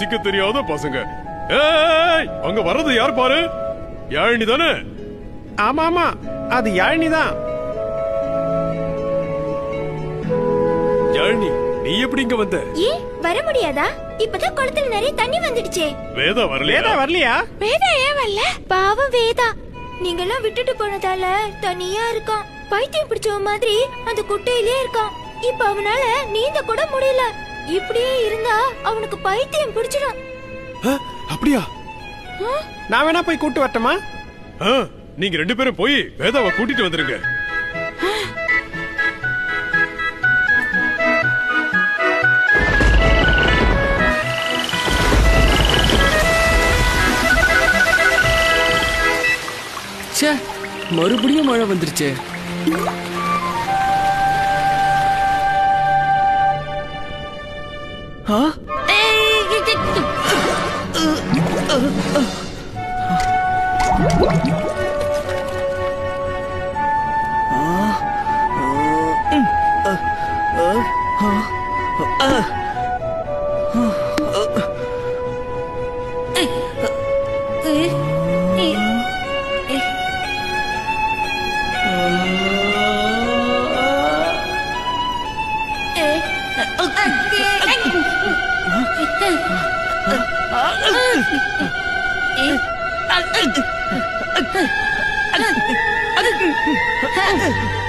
ரசிக்க தெரியாத பசங்க. ஏய் அங்க வர்றது யார் பாரு? யாழினி தானே? ஆமா ஆமா அது யாழினி தான். யாழினி நீ எப்படி இங்க வந்த? ஏன் வர முடியாதா? இப்பதான் குளத்துல நிறைய தண்ணி வந்துடுச்சே. வேதா வரலையா? வேதா வரலையா? வேதா ஏன் வரல? பாவம் வேதா. நீங்கெல்லாம் விட்டுட்டு போனதால தனியா இருக்கான். பைத்தியம் பிடிச்சவ மாதிரி அந்த குட்டையிலே இருக்கான். இப்ப அவனால நீந்த கூட முடியல. இப்படியே இருந்தா அவனுக்கு பைத்தியம் பிடிச்சிடும். அப்படியா? நான் வேணா போய் கூட்டு வரட்டுமா? நீங்க ரெண்டு பேரும் போய் வேதாவை கூட்டிட்டு வந்துருங்க. ச்சே மறுபடியும் மழை வந்துருச்சே. 啊！哎，这这这，呃呃呃。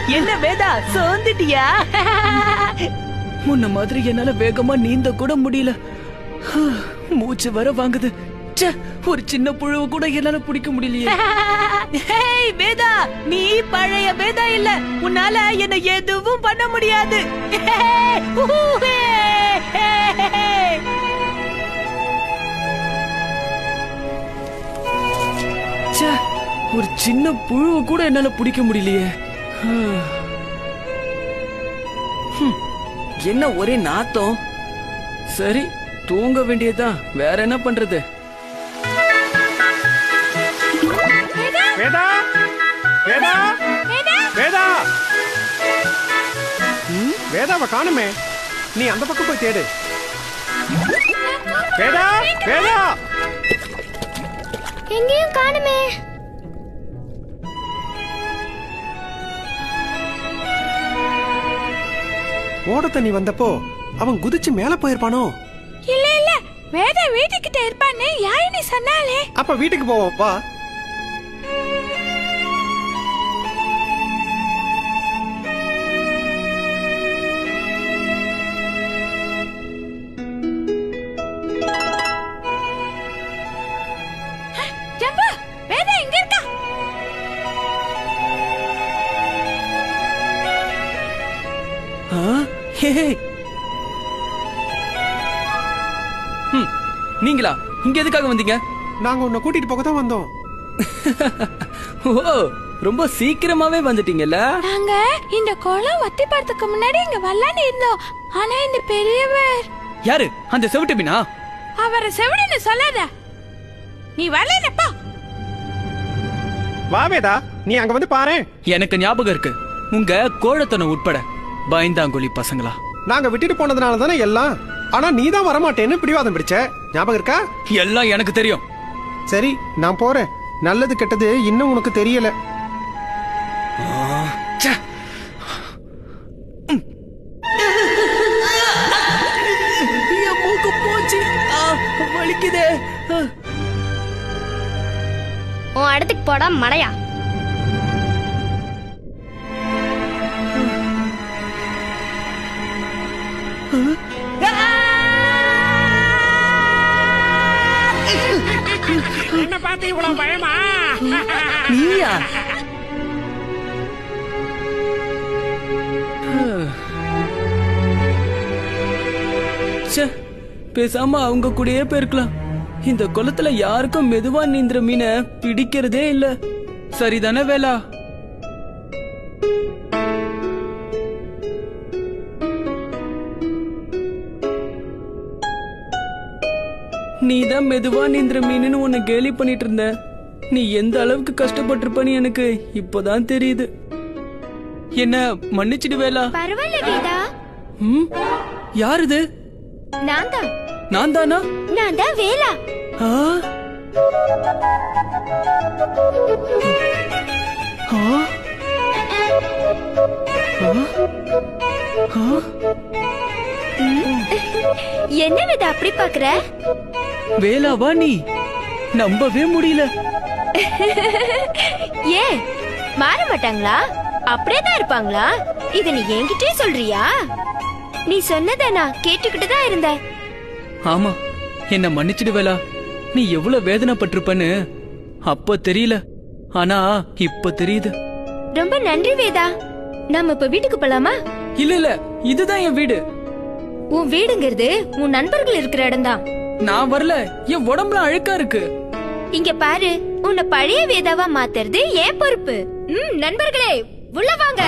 என்ன வேதா சோந்துட்டியா முன்ன மாதிரி என்னால வேகமா நீந்த கூட முடியல. மூச்சு வர வாங்குது. ச்சே ஒரு சின்ன புழுவை கூட என்னால பிடிக்க முடியலையே. ஹேய் வேதா நீ பழைய வேதா இல்ல. உன்னால என்ன எதுவும் பண்ண முடியாது. ஒரு சின்ன புழுவை கூட என்னால பிடிக்க முடியலையே. என்ன ஒரே நாத்தம்? சரி தூங்க வேண்டியதுதான் வேற என்ன பண்றது? வேதா? வேதா? வேதா? ம், வேதாவை காணுமே. நீ அந்த பக்கம் போய் தேடு. வேதா? வேதா? எங்கேயும் காணுமே. ஓட தண்ணி வந்தப்போ அவன் குதிச்சு மேல போயிருப்பானோ? இல்ல இல்ல. வேதா வீட்டுக்கிட்ட இருப்பான்னு யாழினி சொன்னாலே அப்ப வீட்டுக்கு போவோம் வா. நீங்களா? இங்க எதுக்காக வந்தீங்க? நாங்க உன்னை கூட்டிட்டு போக தான் வந்தோம். ஓ ரொம்ப சீக்கிரமாவே வந்துட்டீங்கல்ல? நாங்க இந்த குளம் வத்தி போறதுக்கு முன்னாடி இங்க வரலான்னு இருந்தோம். ஆனா இந்த பெரியவர் யாரு? அந்த செவிட்டு மீனா? அவரை செவிடுன்னு சொல்லாத. நீ வரலப்பா வா வேதா நீ அங்க வந்து பாரு எனக்கு ஞாபகம் இருக்கு. உங்க கோழத்தனம் உட்பட. பயந்தாங்குழி பசங்களா? நாங்க விட்டுட்டு போனதுனால தானே எல்லாம். ஆனா நீ தான் வரமாட்டேன்னு பிடிவாதம் பிடிச்ச. ஞாபகம் இருக்கா? எல்லாம் எனக்கு தெரியும். சரி நான் போறேன். நல்லது கெட்டது இன்னும் உனக்கு தெரியல. வலிக்குதே. உன் இடத்துக்கு போடா மடையா. என்ன பார்த்து இவ்வளவு பயமா? நீயா? பேசாம அவங்க கூடயே போயிருக்கலாம். இந்த குளத்துல யாருக்கும் மெதுவா நீந்துற மீனை பிடிக்கிறதே இல்ல. சரிதானே வேலா? நீ தான் மெதுவா நீந்துற மீனுன்னு உன்னை கேலி பண்ணிட்டு இருந்த. நீ எந்த அளவுக்கு கஷ்டப்பட்டிருப்பன்னு எனக்கு இப்போதான் தெரியுது. என்ன மன்னிச்சிடு வேலா? பரவாயில்ல வேதா ம்? யார் இது நான் தான் நான் தானா நான் தான் வேலா? ஆ? ஆ? என்ன வேதா அப்படி பாக்குற? வேலாவா நீ? நம்பவே முடியல. ஏன் மாற மாட்டாங்களா? அப்படியே தான் இருப்பாங்களா? இத நீ என்கிட்டயே சொல்றியா? நீ சொன்னத நான் கேட்டுக்கிட்டு தான் இருந்தேன். ஆமா என்ன மன்னிச்சிடு வேலா. நீ எவ்வளவு வேதனைப்பட்டிருப்பன்னு அப்ப தெரியல. ஆனா இப்ப தெரியுது. ரொம்ப நன்றி வேதா. நம்ம இப்ப வீட்டுக்கு போலாமா? இல்ல இல்ல இதுதான் என் வீடு. உன் வீடுங்கிறது உன் நண்பர்கள் இருக்கிற இடம்தான். நான் வரல. என் உடம்புல அழுக்கா இருக்கு. இங்க பாரு உன்னை பழைய வேதாவா மாத்துறது ஏன் பொறுப்பு. ம் நண்பர்களே உள்ள வாங்க.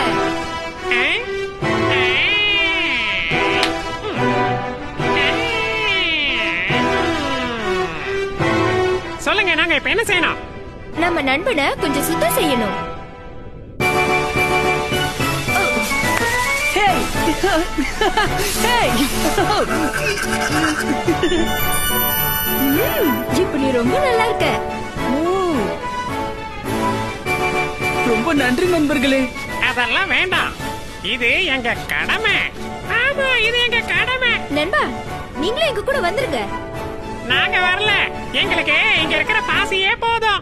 சொல்லுங்க நாங்க இப்ப என்ன செய்யணும்? நம்ம நண்பனை கொஞ்சம் சுத்தம் செய்யணும். ஹேய் ம், இப்ப நீ ரொம்ப நல்லா இருக்க ஓ. ரொம்ப நன்றி நண்பர்களே. அதெல்லாம் வேண்டாம். இது எங்க கடமை. ஆமா இது எங்க கடமை. நண்பா நீங்களும் எங்க கூட வந்துருங்க. நாங்க வரல. எங்களுக்கு இங்க இருக்கிற பாசியே போதும்.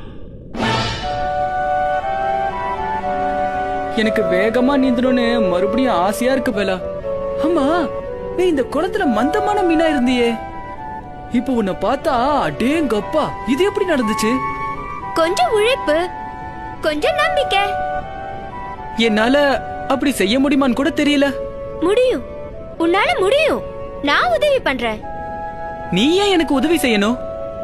எனக்கு வேகமா நீந்தணும்னு மறுபடியும் ஆசையா இருக்கு வேலா ஆமா நீ இந்த குளத்துல மந்தமான மீனா இருந்தியே. இப்ப உன்னை பார்த்தா அடேங்கப்பா. இது எப்படி நடந்துச்சு? கொஞ்சம் உழைப்பு கொஞ்சம் நம்பிக்கை. என்னால அப்படி செய்ய முடியுமான்னு கூட தெரியல. முடியும். உன்னால முடியும். நான் உதவி பண்றேன். நீ ஏன் எனக்கு உதவி செய்யணும்?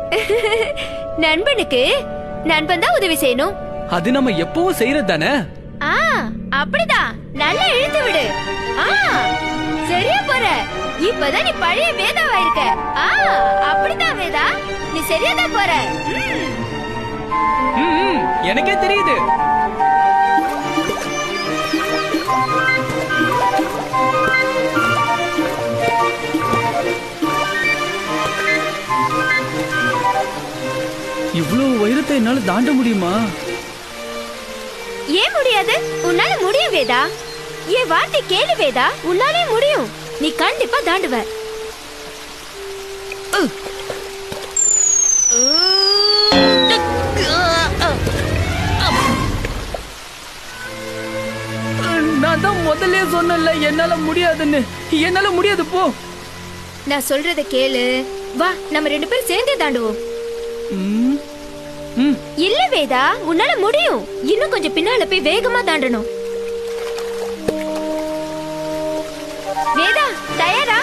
நண்பனுக்கு நண்பன் தான் உதவி செய்யணும். அது நம்ம எப்பவும் செய்யறது தானே? ஆ அப்படிதான். நல்லா இழுத்து விடு. ஆ சரியா போற. இப்பதான் நீ பழைய வேதாவா இருக்க ஆ அப்படிதான் வேதா. நீ சரியா தான் போற எனக்கே தெரியுது. இவ்வளவு உயரத்தை என்னால தாண்ட முடியுமா? ஏன் முடியாது? உன்னால முடியும் வேதா. என் வார்த்தை கேளு வேதா. உன்னாலே முடியும். நீ கண்டிப்பா தாண்டுவ. நான் தான் முதல்ல சொன்னேன்ல என்னால முடியாதுன்னு. என்னால முடியாது போ. நான் சொல்றத கேளு. வா நம்ம ரெண்டு பேரும் சேர்ந்தே தாண்டுவோம். இல்ல வேதா உன்னால முடியும். இன்னும் கொஞ்சம் பின்னால போய் வேகமா தாண்டணும். வேதா தயாரா!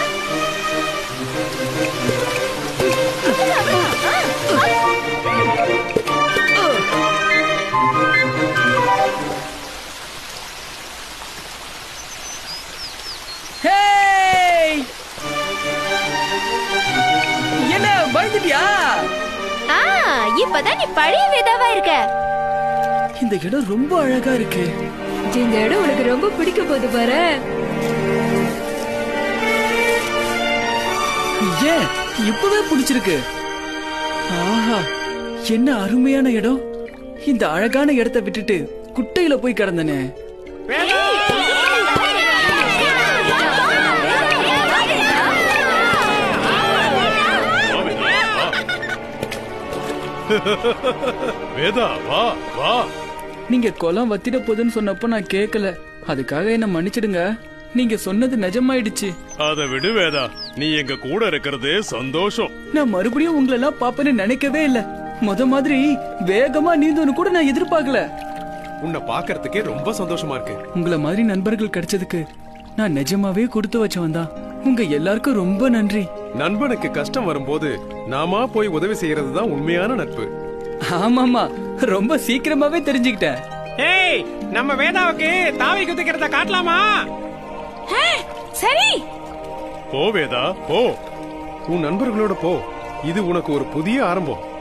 என்ன பயந்துட்டியா? ஆ இப்பதான் நீ பழைய வேதாவா இருக்க. இந்த இடம் ரொம்ப அழகா இருக்கு. இந்த இடம் உனக்கு ரொம்ப பிடிக்க போகுது பாரு ஏன்? இப்பவே பிடிச்சிருக்கு. ஆஹா என்ன அருமையான இடம். இந்த அழகான இடத்தை விட்டுட்டு குட்டையில போய் கிடந்தனே. வேதா வா வா. நீங்க குளம் வத்திட போகுதுன்னு சொன்னப்போ நான் கேட்கல அதுக்காக என்ன மன்னிச்சிடுங்க. நீங்க சொன்னது நிஜமாயிடுச்சு. அத விடு வேதா. நீ எங்க கூட இருக்கிறது சந்தோஷம். நான் மறுபடியும் உங்களெல்லாம் பாப்பேன்னு நினைக்கவே இல்ல. முத மாதிரி வேகமா நீந்தோன்னு கூட நான் எதிர்பார்க்கல. உன்னை பாக்குறதுக்கே ரொம்ப சந்தோஷமா இருக்கு. உங்கள மாதிரி நண்பர்கள் கிடைச்சதுக்கு நான் நிஜமாவே கொடுத்து வச்சவன் தான் உங்க எல்லாருக்கும் ரொம்ப நன்றி. நண்பனுக்கு கஷ்டம் வரும்போது நாமா போய் உதவி செய்யறது தான் உண்மையான நட்பு. ஆமாமா ரொம்ப சீக்கிரமாவே தெரிஞ்சுக்கிட்டேன். ஏய் நம்ம வேதாவுக்கு தாவி குதிக்கிறத காட்டலாமா? சரி. போ வேதா போ. உன் நண்பர்களோட போ. இது உனக்கு ஒரு புதிய ஆரம்பம்.